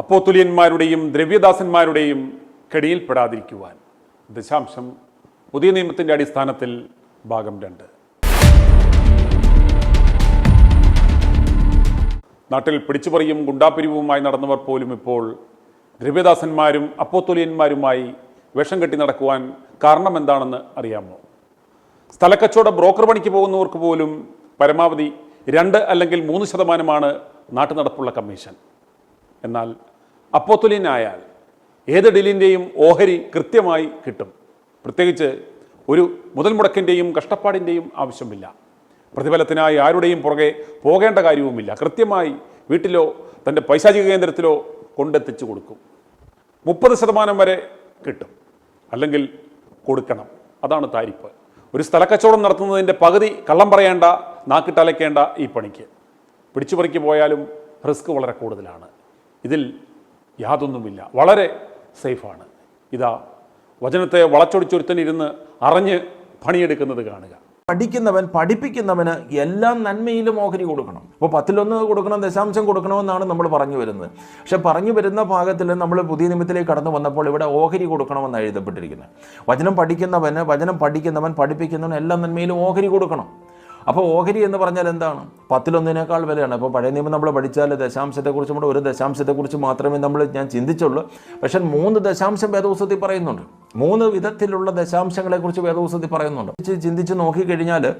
അപ്പോത്തുലിയന്മാരുടെയും ദ്രവ്യദാസന്മാരുടെയും കെടിയിൽപ്പെടാതിരിക്കുവാൻ. ദശാംശം പുതിയ നിയമത്തിന്റെ അടിസ്ഥാനത്തിൽ ഭാഗം രണ്ട്. നാട്ടിൽ പിടിച്ചുപറിയും ഗുണ്ടാപിരിവുമായി നടന്നവർ പോലും ഇപ്പോൾ ദ്രവ്യദാസന്മാരും അപ്പോത്തൊലിയന്മാരുമായി വേഷം കെട്ടി നടക്കുവാൻ കാരണം എന്താണെന്ന് അറിയാമോ? സ്ഥലക്കച്ചവട ബ്രോക്കർ പണിക്ക് പോകുന്നവർക്ക് പോലും പരമാവധി രണ്ട് അല്ലെങ്കിൽ മൂന്ന് ശതമാനമാണ് നാട്ടു നടപ്പുള്ള കമ്മീഷൻ. എന്നാൽ അപ്പോത്തുലിനായാൽ ഏത് ഡിലിന്റെയും ഓഹരി കൃത്യമായി കിട്ടും. പ്രത്യേകിച്ച് ഒരു മുതൽ മുടക്കിന്റെയും കഷ്ടപ്പാടിന്റെയും ആവശ്യമില്ല. പ്രതിഫലത്തിനായി ആരുടെയും പുറകെ പോകേണ്ട കാര്യവുമില്ല. കൃത്യമായി വീട്ടിലോ തന്റെ പൈശാചിക കേന്ദ്രത്തിലോ കൊണ്ടെത്തിച്ചു കൊടുക്കും. മുപ്പത് ശതമാനം വരെ കിട്ടും. അല്ലെങ്കിൽ കൊടുക്കണം. അതാണ് താരിപ്പ്. ഒരു സ്ഥലക്കച്ചവടം നടത്തുന്നതിന്റെ പകുതി കള്ളം പറയേണ്ട നാക്കിട്ടലയ്ക്കേണ്ട ഈ പണിക്ക്. പിടിച്ചുപറിക്ക് പോയാലും റിസ്ക് വളരെ കൂടുതലാണ്. ഇതിൽ യാതൊന്നുമില്ല. വളരെ സേഫാണ്. ഇതാ വചനത്തെ വളച്ചൊടിച്ചൊരുത്തനിരുന്ന് അറിഞ്ഞ് പണിയെടുക്കുന്നത് കാണുക. പഠിക്കുന്നവൻ പഠിപ്പിക്കുന്നവന് എല്ലാ നന്മയിലും ഓഹരി കൊടുക്കണം. ഇപ്പോൾ പത്തിലൊന്ന് കൊടുക്കണം ദശാംശം കൊടുക്കണമെന്നാണ് നമ്മൾ പറഞ്ഞു വരുന്നത്. പക്ഷെ പറഞ്ഞു വരുന്ന ഭാഗത്തിൽ നമ്മൾ പുതിയ നിയമത്തിലേക്ക് കടന്നു വന്നപ്പോൾ ഇവിടെ ഓഹരി കൊടുക്കണമെന്ന് എഴുതപ്പെട്ടിരിക്കുന്നത്. വചനം പഠിക്കുന്നവന് വചനം പഠിക്കുന്നവൻ പഠിപ്പിക്കുന്നവൻ എല്ലാ നന്മയിലും ഓഹരി കൊടുക്കണം. അപ്പോൾ ഓഹരി എന്ന് പറഞ്ഞാൽ എന്താണ്? പത്തിലൊന്നിനേക്കാൾ വിലയാണ്. അപ്പോൾ പഴയ നിയമം നമ്മൾ പഠിച്ചാൽ ദശാംശത്തെക്കുറിച്ചും കൂടെ ഒരു ദശാംശത്തെക്കുറിച്ച് മാത്രമേ നമ്മൾ ഞാൻ ചിന്തിച്ചുള്ളൂ. പക്ഷേ മൂന്ന് ദശാംശം വേദപുസ്തകത്തിൽ പറയുന്നുണ്ട്. മൂന്ന് വിധത്തിലുള്ള ദശാംശങ്ങളെക്കുറിച്ച് വേദപുസ്തകത്തിൽ പറയുന്നുണ്ട്. ചിന്തിച്ച് നോക്കിക്കഴിഞ്ഞാൽ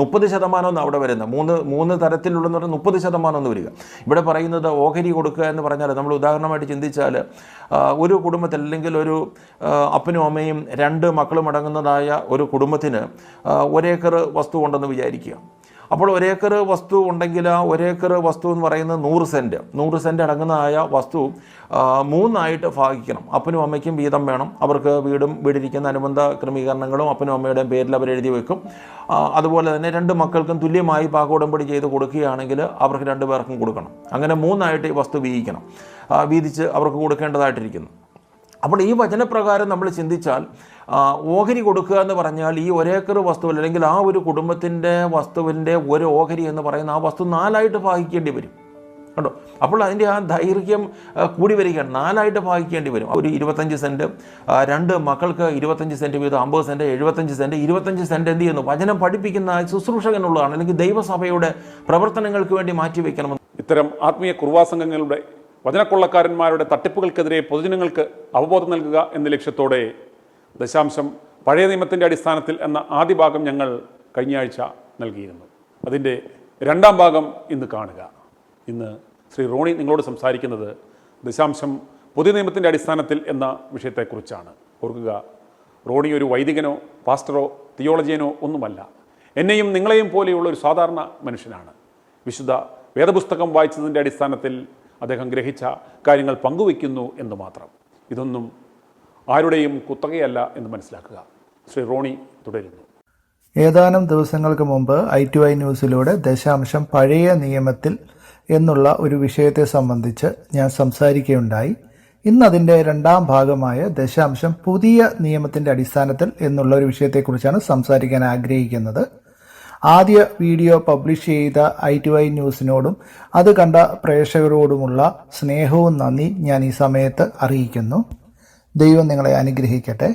മുപ്പത് ശതമാനം ഒന്ന് അവിടെ വരുന്നത്. മൂന്ന് മൂന്ന് തരത്തിലുള്ളതെന്ന് പറഞ്ഞാൽ മുപ്പത് ശതമാനം എന്ന് വരിക. ഇവിടെ പറയുന്നത് ഓഹരി കൊടുക്കുക എന്ന് പറഞ്ഞാൽ നമ്മൾ ഉദാഹരണമായിട്ട് ചിന്തിച്ചാൽ ഒരു കുടുംബത്തിൽ അല്ലെങ്കിൽ ഒരു അപ്പനും അമ്മയും രണ്ട് മക്കളും അടങ്ങുന്നതായ ഒരു കുടുംബത്തിന് ഒരേക്കർ വസ്തു ഉണ്ടെന്ന് വിചാരിക്കുക. അപ്പോൾ ഒരേക്കർ വസ്തു ഉണ്ടെങ്കിൽ ആ ഒരേക്കർ വസ്തു എന്ന് പറയുന്നത് നൂറ് സെന്റ്. നൂറ് സെന്റ് അടങ്ങുന്നതായ വസ്തു മൂന്നായിട്ട് ഭാഗിക്കണം. അപ്പനും അമ്മയ്ക്കും വീതം വേണം. അവർക്ക് വീടും വീടിരിക്കുന്ന അനുബന്ധ ക്രമീകരണങ്ങളും അപ്പനും അമ്മയുടെയും പേരിൽ അവർ എഴുതി വെക്കും. അതുപോലെ തന്നെ രണ്ട് മക്കൾക്കും തുല്യമായി പാകോടമ്പടി ചെയ്ത് കൊടുക്കുകയാണെങ്കിൽ അവർക്ക് രണ്ട് പേർക്കും കൊടുക്കണം. അങ്ങനെ മൂന്നായിട്ട് ഈ വസ്തു വീതിക്കണം വീതിച്ച് അവർക്ക് കൊടുക്കേണ്ടതായിട്ടിരിക്കുന്നു. അപ്പോൾ ഈ വചനപ്രകാരം നമ്മൾ ചിന്തിച്ചാൽ ഓഹരി കൊടുക്കുക എന്ന് പറഞ്ഞാൽ ഈ ഒരേക്കർ വസ്തുവിൽ അല്ലെങ്കിൽ ആ ഒരു കുടുംബത്തിന്റെ വസ്തുവിന്റെ ഒരു ഓഹരി എന്ന് പറയുന്ന ആ വസ്തു നാലായിട്ട് ഭാഗിക്കേണ്ടി വരും. കണ്ടോ? അപ്പോൾ അതിന്റെ ആ ദൈർഘ്യം കൂടി വരികയാണ്. നാലായിട്ട് ഭാഗിക്കേണ്ടി വരും. ഒരു ഇരുപത്തഞ്ച് സെന്റ് രണ്ട് മക്കൾക്ക് ഇരുപത്തഞ്ച് സെന്റ് വീതം അമ്പത് സെന്റ് എഴുപത്തഞ്ച് സെന്റ് ഇരുപത്തഞ്ച് സെന്റ് എന്ത് ചെയ്യുന്നു? വചനം പഠിപ്പിക്കുന്ന ശുശ്രൂഷകനുള്ളതാണ്. അല്ലെങ്കിൽ ദൈവസഭയുടെ പ്രവർത്തനങ്ങൾക്ക് വേണ്ടി മാറ്റിവെക്കണമെന്ന്. ഇത്തരം ആത്മീയ കുർവാസംഘങ്ങളുടെ വചനക്കൊള്ളക്കാരന്മാരുടെ തട്ടിപ്പുകൾക്കെതിരെ പൊതുജനങ്ങൾക്ക് അവബോധം നൽകുക എന്ന ലക്ഷ്യത്തോടെ ദശാംശം പഴയ നിയമത്തിന്റെ അടിസ്ഥാനത്തിൽ എന്ന ആദ്യ ഭാഗം ഞങ്ങൾ കഴിഞ്ഞ ആഴ്ച നൽകിയിരുന്നു. അതിന്റെ രണ്ടാം ഭാഗം ഇന്ന് കാണുക. ഇന്ന് ശ്രീ റോണി നിങ്ങളോട് സംസാരിക്കുന്നത് ദശാംശം പുതിയ നിയമത്തിന്റെ അടിസ്ഥാനത്തിൽ എന്ന വിഷയത്തെക്കുറിച്ചാണ്. ഓർക്കുക റോണി ഒരു വൈദികനോ പാസ്റ്ററോ തിയോളജിയനോ ഒന്നുമല്ല. എന്നെയും നിങ്ങളെയും പോലെയുള്ള ഒരു സാധാരണ മനുഷ്യനാണ്. വിശുദ്ധ വേദപുസ്തകം വായിച്ചതിന്റെ അടിസ്ഥാനത്തിൽ അദ്ദേഹം ഗ്രഹിച്ച കാര്യങ്ങൾ പങ്കുവയ്ക്കുന്നു എന്ന് മാത്രം. ഇതൊന്നും ആരുടെയും കുത്തകയല്ല എന്ന് മനസ്സിലാക്കുക. ശ്രീ റോണി തുടരുന്നു. ഏതാനും ദിവസങ്ങൾക്ക് മുമ്പ് ഐ ടു ഐ ന്യൂസിലൂടെ ദശാംശം പഴയ നിയമത്തിൽ എന്നുള്ള ഒരു വിഷയത്തെ സംബന്ധിച്ച് ഞാൻ സംസാരിക്കുകയുണ്ടായി. ഇന്ന് അതിന്റെ രണ്ടാം ഭാഗമായ ദശാംശം പുതിയ നിയമത്തിന്റെ അടിസ്ഥാനത്തിൽ എന്നുള്ള ഒരു വിഷയത്തെക്കുറിച്ചാണ് സംസാരിക്കാൻ ആഗ്രഹിക്കുന്നത്. ആദ്യ വീഡിയോ പബ്ലിഷ് ചെയ്ത ഐ ടു ഐ ന്യൂസിനോടും അത് കണ്ട പ്രേക്ഷകരോടുമുള്ള സ്നേഹവും നന്ദി ഞാൻ ഈ സമയത്ത് അറിയിക്കുന്നു. ദൈവം നിങ്ങളെ അനുഗ്രഹിക്കട്ടെ.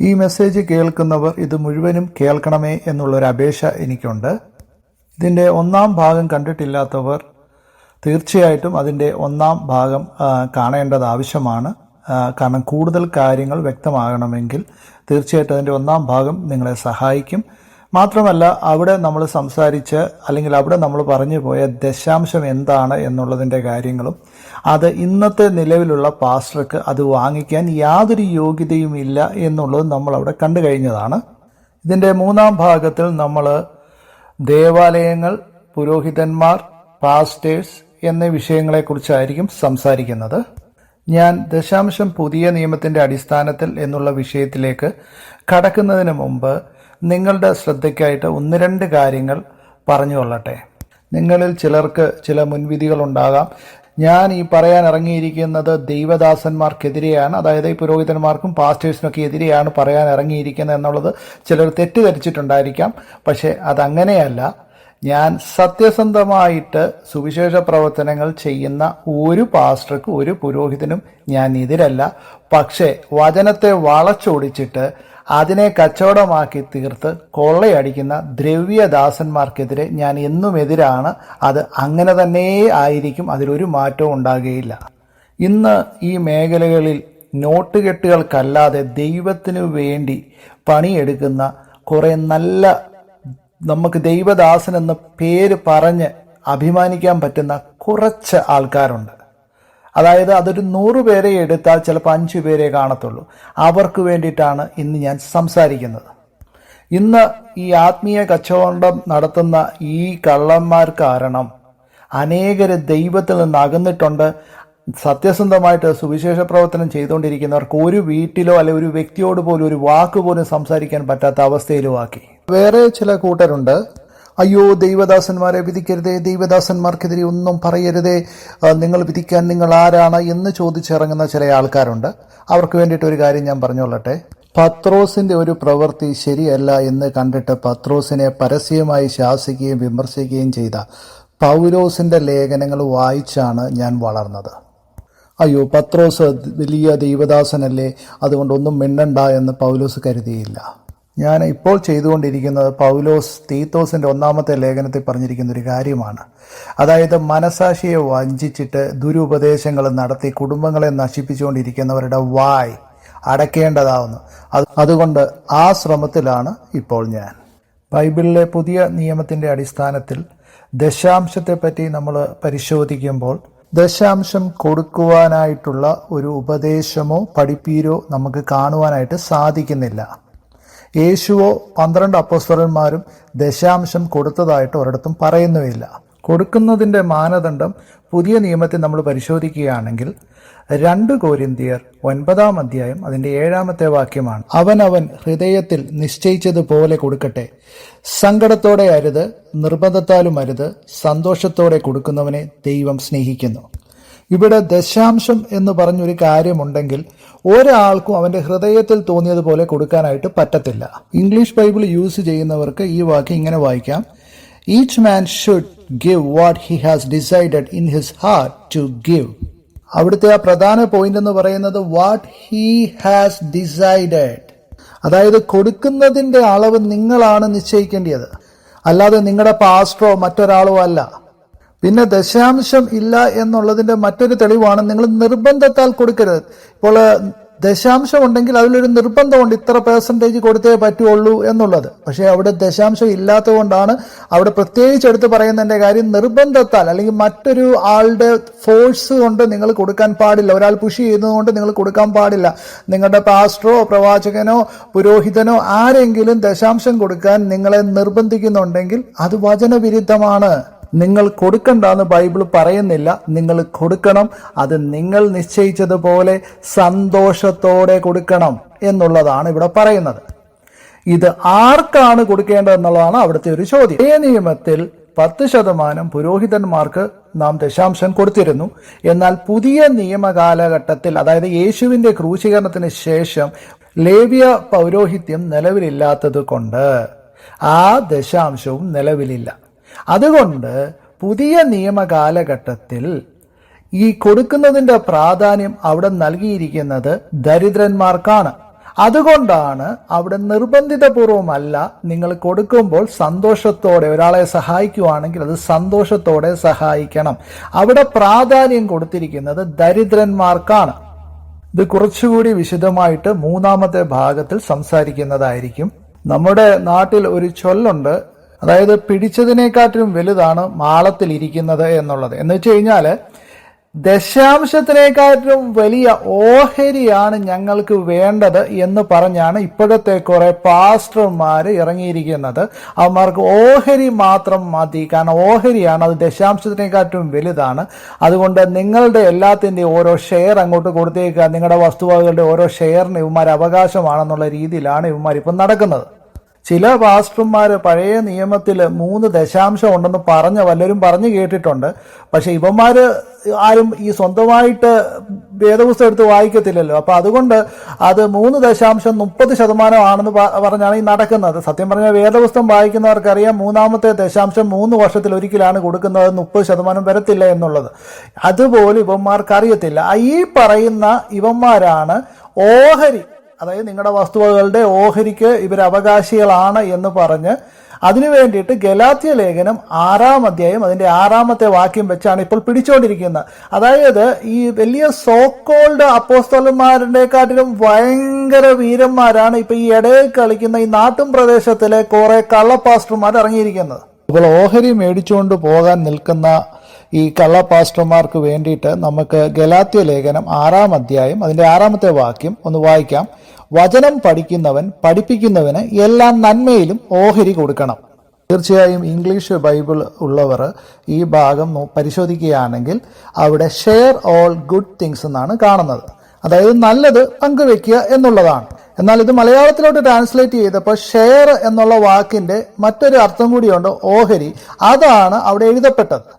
ഈ മെസ്സേജ് കേൾക്കുന്നവർ ഇത് മുഴുവനും കേൾക്കണമേ എന്നുള്ളൊരു അപേക്ഷ എനിക്കുണ്ട്. ഇതിന്റെ ഒന്നാം ഭാഗം കണ്ടിട്ടില്ലാത്തവർ തീർച്ചയായിട്ടും അതിന്റെ ഒന്നാം ഭാഗം കാണേണ്ടത് ആവശ്യമാണ്. കാരണം കൂടുതൽ കാര്യങ്ങൾ വ്യക്തമാകണമെങ്കിൽ തീർച്ചയായിട്ടും അതിന്റെ ഒന്നാം ഭാഗം നിങ്ങളെ സഹായിക്കും. മാത്രമല്ല അവിടെ നമ്മൾ സംസാരിച്ച് അല്ലെങ്കിൽ അവിടെ നമ്മൾ പറഞ്ഞു പോയ ദശാംശം എന്താണ് എന്നുള്ളതിന്റെ കാര്യങ്ങളും അത് ഇന്നത്തെ നിലവിലുള്ള പാസ്റ്റർക്ക് അത് വാങ്ങിക്കാൻ യാതൊരു യോഗ്യതയും ഇല്ല എന്നുള്ളത് നമ്മൾ അവിടെ കണ്ടു കഴിഞ്ഞതാണ്. ഇതിന്റെ മൂന്നാം ഭാഗത്തിൽ നമ്മൾ ദേവാലയങ്ങൾ പുരോഹിതന്മാർ പാസ്റ്റേഴ്സ് എന്നീ വിഷയങ്ങളെക്കുറിച്ചായിരിക്കും സംസാരിക്കുന്നത്. ഞാൻ ദശാംശം പുതിയ നിയമത്തിന്റെ അടിസ്ഥാനത്തിൽ എന്നുള്ള വിഷയത്തിലേക്ക് കടക്കുന്നതിന് മുമ്പ് നിങ്ങളുടെ ശ്രദ്ധയ്ക്കായിട്ട് ഒന്ന് രണ്ട് കാര്യങ്ങൾ പറഞ്ഞു കൊള്ളട്ടെ നിങ്ങളിൽ ചിലർക്ക് ചില മുൻവിധികൾ ഉണ്ടാകാം ഞാൻ ഈ പറയാൻ ഇറങ്ങിയിരിക്കുന്നത് ദൈവദാസന്മാർക്കെതിരെയാണ് അതായത് ഈ പുരോഹിതന്മാർക്കും പാസ്റ്റേഴ്സിനൊക്കെ എതിരെയാണ് പറയാൻ ഇറങ്ങിയിരിക്കുന്നത് എന്നുള്ളത് ചിലർ തെറ്റിദ്ധരിച്ചിട്ടുണ്ടായിരിക്കാം. പക്ഷേ അതങ്ങനെയല്ല. ഞാൻ സത്യസന്ധമായിട്ട് സുവിശേഷ പ്രവർത്തനങ്ങൾ ചെയ്യുന്ന ഒരു പാസ്റ്റർക്കും ഒരു പുരോഹിതനും ഞാൻ എതിരല്ല. പക്ഷേ വചനത്തെ വളച്ചൊടിച്ചിട്ട് അതിനെ കച്ചവടമാക്കി തീർത്ത് കൊള്ളയടിക്കുന്ന ദ്രവ്യദാസന്മാർക്കെതിരെ ഞാൻ എന്നും എതിരാണ്. അത് അങ്ങനെ തന്നെ ആയിരിക്കും. അതിലൊരു മാറ്റവും ഉണ്ടാകുകയില്ല. ഇന്ന് ഈ മേഖലകളിൽ നോട്ടുകെട്ടുകൾക്കല്ലാതെ ദൈവത്തിനു വേണ്ടി പണിയെടുക്കുന്ന കുറേ നല്ല നമുക്ക് ദൈവദാസൻ എന്ന പേര് പറഞ്ഞ് അഭിമാനിക്കാൻ പറ്റുന്ന കുറച്ച് ആൾക്കാരുണ്ട്. അതായത് അതൊരു നൂറ് പേരെ എടുത്താൽ ചിലപ്പോൾ അഞ്ചു പേരെ കാണത്തുള്ളൂ. അവർക്ക് വേണ്ടിയിട്ടാണ് ഇന്ന് ഞാൻ സംസാരിക്കുന്നത്. ഇന്ന് ഈ ആത്മീയ കച്ചവടം നടത്തുന്ന ഈ കള്ളന്മാർ കാരണം അനേകർ ദൈവത്തിൽ നിന്ന് അകന്നിട്ടുണ്ട്. സത്യസന്ധമായിട്ട് സുവിശേഷ പ്രവർത്തനം ചെയ്തുകൊണ്ടിരിക്കുന്നവർക്ക് ഒരു വീട്ടിലോ അല്ലെ ഒരു വ്യക്തിയോട് പോലും ഒരു വാക്ക് പോലും സംസാരിക്കാൻ പറ്റാത്ത അവസ്ഥയിലുമാക്കി. വേറെ ചില കൂട്ടരുണ്ട്. അയ്യോ ദൈവദാസന്മാരെ വിധിക്കരുതേ ദൈവദാസന്മാർക്കെതിരെ ഒന്നും പറയരുതേ നിങ്ങൾ വിധിക്കാൻ നിങ്ങൾ ആരാണ് എന്ന് ചോദിച്ചിറങ്ങുന്ന ചില ആൾക്കാരുണ്ട്. അവർക്ക് വേണ്ടിയിട്ട് ഒരു കാര്യം ഞാൻ പറഞ്ഞുകൊള്ളട്ടെ പത്രോസിന്റെ ഒരു പ്രവൃത്തി ശരിയല്ല എന്ന് കണ്ടിട്ട് പത്രോസിനെ പരസ്യമായി ശാസിക്കുകയും വിമർശിക്കുകയും ചെയ്ത പൗലോസിന്റെ ലേഖനങ്ങൾ വായിച്ചാണ് ഞാൻ വളർന്നത്. അയ്യോ പത്രോസ് വലിയ ദൈവദാസനല്ലേ അതുകൊണ്ടൊന്നും മിണ്ടണ്ട എന്ന് പൗലോസ് കരുതിയില്ല. ഞാൻ ഇപ്പോൾ ചെയ്തുകൊണ്ടിരിക്കുന്നത് പൗലോസ് തീത്തോസിന്റെ ഒന്നാമത്തെ ലേഖനത്തിൽ പറഞ്ഞിരിക്കുന്ന ഒരു കാര്യമാണ്. അതായത് മനസാക്ഷിയെ വഞ്ചിച്ചിട്ട് ദുരുപദേശങ്ങൾ നടത്തി കുടുംബങ്ങളെ നശിപ്പിച്ചുകൊണ്ടിരിക്കുന്നവരുടെ വായ് അടയ്ക്കേണ്ടതാവുന്നു അത് അതുകൊണ്ട് ആ ശ്രമത്തിലാണ് ഇപ്പോൾ ഞാൻ. ബൈബിളിലെ പുതിയ നിയമത്തിന്റെ അടിസ്ഥാനത്തിൽ ദശാംശത്തെപ്പറ്റി നമ്മൾ പരിശോധിക്കുമ്പോൾ ദശാംശം കൊടുക്കുവാനായിട്ടുള്ള ഒരു ഉപദേശമോ പഠിപ്പീരോ നമുക്ക് കാണുവാനായിട്ട് സാധിക്കുന്നില്ല. യേശുവോ പന്ത്രണ്ട് അപ്പോസ്വരന്മാരും ദശാംശം കൊടുത്തതായിട്ട് ഒരിടത്തും പറയുന്നുമില്ല. കൊടുക്കുന്നതിന്റെ മാനദണ്ഡം പുതിയ നിയമത്തെ നമ്മൾ പരിശോധിക്കുകയാണെങ്കിൽ രണ്ട് കോരിന്തിയർ ഒൻപതാം അധ്യായം അതിന്റെ ഏഴാമത്തെ വാക്യമാണ്. അവനവൻ ഹൃദയത്തിൽ നിശ്ചയിച്ചതുപോലെ കൊടുക്കട്ടെ. സങ്കടത്തോടെ അരുത് നിർബന്ധത്താലും അരുത് സന്തോഷത്തോടെ കൊടുക്കുന്നവനെ ദൈവം സ്നേഹിക്കുന്നു. ഇവിടെ ദശാംശം എന്ന് പറഞ്ഞൊരു കാര്യമുണ്ടെങ്കിൽ ഒരാൾക്കും അവന്റെ ഹൃദയത്തിൽ തോന്നിയതുപോലെ കൊടുക്കാനായിട്ട് പറ്റത്തില്ല. ഇംഗ്ലീഷ് ബൈബിൾ യൂസ് ചെയ്യുന്നവർക്ക് ഈ വാക്ക് ഇങ്ങനെ വായിക്കാം. Each man should give what he has decided in his heart to give അവിടുത്തെ ആ പ്രധാന പോയിന്റ് എന്ന് പറയുന്നത് വാട്ട് ഹി ഹാസ് ഡിസൈഡഡ് അതായത് കൊടുക്കുന്നതിന്റെ അളവ് നിങ്ങളാണ് നിശ്ചയിക്കേണ്ടത് അല്ലാതെ നിങ്ങളുടെ പാസ്റ്ററോ മറ്റൊരാളോ അല്ല. പിന്നെ ദശാംശം ഇല്ല എന്നുള്ളതിന്റെ മറ്റൊരു തെളിവാണ് നിങ്ങൾ നിർബന്ധത്താൽ കൊടുക്കരുത്. ഇപ്പോൾ ദശാംശം ഉണ്ടെങ്കിൽ അതിലൊരു നിർബന്ധമുണ്ട് ഇത്ര പെർസെന്റേജ് കൊടുത്തേ പറ്റുള്ളൂ എന്നുള്ളത്. പക്ഷേ അവിടെ ദശാംശം ഇല്ലാത്തതുകൊണ്ടാണ് അവിടെ പ്രത്യേകിച്ച് എടുത്ത് പറയുന്നതിന്റെ കാര്യം നിർബന്ധത്താൽ അല്ലെങ്കിൽ മറ്റൊരു ആളുടെ ഫോഴ്സ് കൊണ്ട് നിങ്ങൾ കൊടുക്കാൻ പാടില്ല. ഒരാൾ പുഷ് ചെയ്യുന്നതുകൊണ്ട് നിങ്ങൾ കൊടുക്കാൻ പാടില്ല. നിങ്ങളുടെ പാസ്റ്ററോ പ്രവാചകനോ പുരോഹിതനോ ആരെങ്കിലും ദശാംശം കൊടുക്കാൻ നിങ്ങളെ നിർബന്ധിക്കുന്നുണ്ടെങ്കിൽ അത് വചനവിരുദ്ധമാണ്. നിങ്ങൾ കൊടുക്കണ്ട എന്ന് ബൈബിൾ പറയുന്നില്ല. നിങ്ങൾ കൊടുക്കണം. അത് നിങ്ങൾ നിശ്ചയിച്ചതുപോലെ സന്തോഷത്തോടെ കൊടുക്കണം എന്നുള്ളതാണ് ഇവിടെ പറയുന്നത്. ഇത് ആർക്കാണ് കൊടുക്കേണ്ടത് എന്നുള്ളതാണ് അവിടുത്തെ ഒരു ചോദ്യം. ഈ നിയമത്തിൽ പത്ത് ശതമാനം പുരോഹിതന്മാർക്ക് നാം ദശാംശം കൊടുത്തിരുന്നു. എന്നാൽ പുതിയ നിയമ കാലഘട്ടത്തിൽ അതായത് യേശുവിന്റെ ക്രൂശീകരണത്തിന് ശേഷം ലേവ്യ പൗരോഹിത്യം നിലവിലില്ലാത്തത് കൊണ്ട് ആ ദശാംശവും നിലവിലില്ല. അതുകൊണ്ട് പുതിയ നിയമകാലഘട്ടത്തിൽ ഈ കൊടുക്കുന്നതിന്റെ പ്രാധാന്യം അവിടെ നൽകിയിരിക്കുന്നത് ദരിദ്രന്മാർക്കാണ്. അതുകൊണ്ടാണ് അവിടെ നിർബന്ധിതപൂർവമല്ല നിങ്ങൾ കൊടുക്കുമ്പോൾ സന്തോഷത്തോടെ ഒരാളെ സഹായിക്കുവാണെങ്കിൽ അത് സന്തോഷത്തോടെ സഹായിക്കണം. അവിടെ പ്രാധാന്യം കൊടുത്തിരിക്കുന്നത് ദരിദ്രന്മാർക്കാണ്. ഇത് കുറച്ചുകൂടി വിശദമായിട്ട് മൂന്നാമത്തെ ഭാഗത്തിൽ സംസാരിക്കുന്നതായിരിക്കും. നമ്മുടെ നാട്ടിൽ ഒരു ചൊല്ലുണ്ട് അതായത് പിടിച്ചതിനെക്കാട്ടിലും വലുതാണ് മാളത്തിൽ ഇരിക്കുന്നത് എന്നുള്ളത്. എന്ന് വെച്ച് കഴിഞ്ഞാൽ ദശാംശത്തിനേക്കാട്ടിലും വലിയ ഓഹരിയാണ് ഞങ്ങൾക്ക് വേണ്ടത് എന്ന് പറഞ്ഞാണ് ഇപ്പോഴത്തെ കുറെ പാസ്റ്റർമാർ ഇറങ്ങിയിരിക്കുന്നത്. അവന്മാർക്ക് ഓഹരി മാത്രം മതി. കാരണം ഓഹരിയാണ് അത് ദശാംശത്തിനേക്കാട്ടിലും വലുതാണ്. അതുകൊണ്ട് നിങ്ങളുടെ എല്ലാത്തിന്റെയും ഓരോ ഷെയർ അങ്ങോട്ട് കൊടുത്തേക്കുക. നിങ്ങളുടെ വസ്തുവകകളുടെ ഓരോ ഷെയറിന് ഇവന്മാർ അവകാശമാണെന്നുള്ള രീതിയിലാണ് ഇവന്മാർ ഇപ്പം നടക്കുന്നത്. ചില പാസ്റ്റർമാർ പഴയ നിയമത്തിൽ മൂന്ന് ദശാംശം ഉണ്ടെന്ന് പറഞ്ഞ വല്ലവരും പറഞ്ഞു കേട്ടിട്ടുണ്ട്. പക്ഷേ ഇവന്മാർ ആരും ഈ സ്വന്തമായിട്ട് വേദപുസ്തകം എടുത്ത് വായിക്കത്തില്ലല്ലോ. അപ്പോൾ അതുകൊണ്ട് അത് മൂന്ന് ദശാംശം മുപ്പത് ശതമാനമാണെന്ന് പറഞ്ഞാണ് ഈ നടക്കുന്നത്. സത്യം പറഞ്ഞാൽ വേദപുസ്തകം വായിക്കുന്നവർക്കറിയാം മൂന്നാമത്തെ ദശാംശം മൂന്ന് വർഷത്തിൽ ഒരിക്കലാണ് കൊടുക്കുന്നത് മുപ്പത് ശതമാനം വരത്തില്ല എന്നുള്ളത്. അതുപോലെ ഇവന്മാർക്ക് അറിയത്തില്ല ഈ പറയുന്ന ഇവന്മാരാണ് ഓഹരി അതായത് നിങ്ങളുടെ വസ്തുവകളുടെ ഓഹരിക്ക് ഇവർ അവകാശികളാണ് എന്ന് പറഞ്ഞ് അതിനു വേണ്ടിയിട്ട് ഗലാത്യ ലേഖനം ആറാം അധ്യായം അതിന്റെ ആറാമത്തെ വാക്യം വെച്ചാണ് ഇപ്പോൾ പിടിച്ചുകൊണ്ടിരിക്കുന്നത്. അതായത് ഈ വലിയ സോക്കോൾഡ് അപ്പോസ്തലന്മാരുടെക്കാട്ടിലും ഭയങ്കര വീരന്മാരാണ് ഇപ്പൊ ഈ ഇടയിൽ കളിക്കുന്ന ഈ നാട്ടും പ്രദേശത്തിലെ കുറെ കള്ളപ്പാസ്റ്റർമാർ ഇറങ്ങിയിരിക്കുന്നത്. ഇപ്പോൾ ഓഹരി മേടിച്ചുകൊണ്ട് പോകാൻ നിൽക്കുന്ന ഈ കള്ളപ്പാസ്റ്റർമാർക്ക് വേണ്ടിയിട്ട് നമുക്ക് ഗലാത്യ ലേഖനം ആറാം അധ്യായം അതിന്റെ ആറാമത്തെ വാക്യം ഒന്ന് വായിക്കാം. വചനം പഠിക്കുന്നവൻ പഠിപ്പിക്കുന്നവന് എല്ലാ നന്മയിലും ഓഹരി കൊടുക്കണം. തീർച്ചയായും ഇംഗ്ലീഷ് ബൈബിൾ ഉള്ളവർ ഈ ഭാഗം പരിശോധിക്കുകയാണെങ്കിൽ അവിടെ ഷെയർ ഓൾ ഗുഡ് തിങ്സ് എന്നാണ് കാണുന്നത്. അതായത് നല്ലത് പങ്കുവെക്കുക എന്നുള്ളതാണ്. എന്നാൽ ഇത് മലയാളത്തിലോട്ട് ട്രാൻസ്ലേറ്റ് ചെയ്തപ്പോൾ ഷെയർ എന്നുള്ള വാക്കിന്റെ മറ്റൊരു അർത്ഥം കൂടിയുണ്ട് ഓഹരി. അതാണ് അവിടെ എഴുതപ്പെട്ടത്.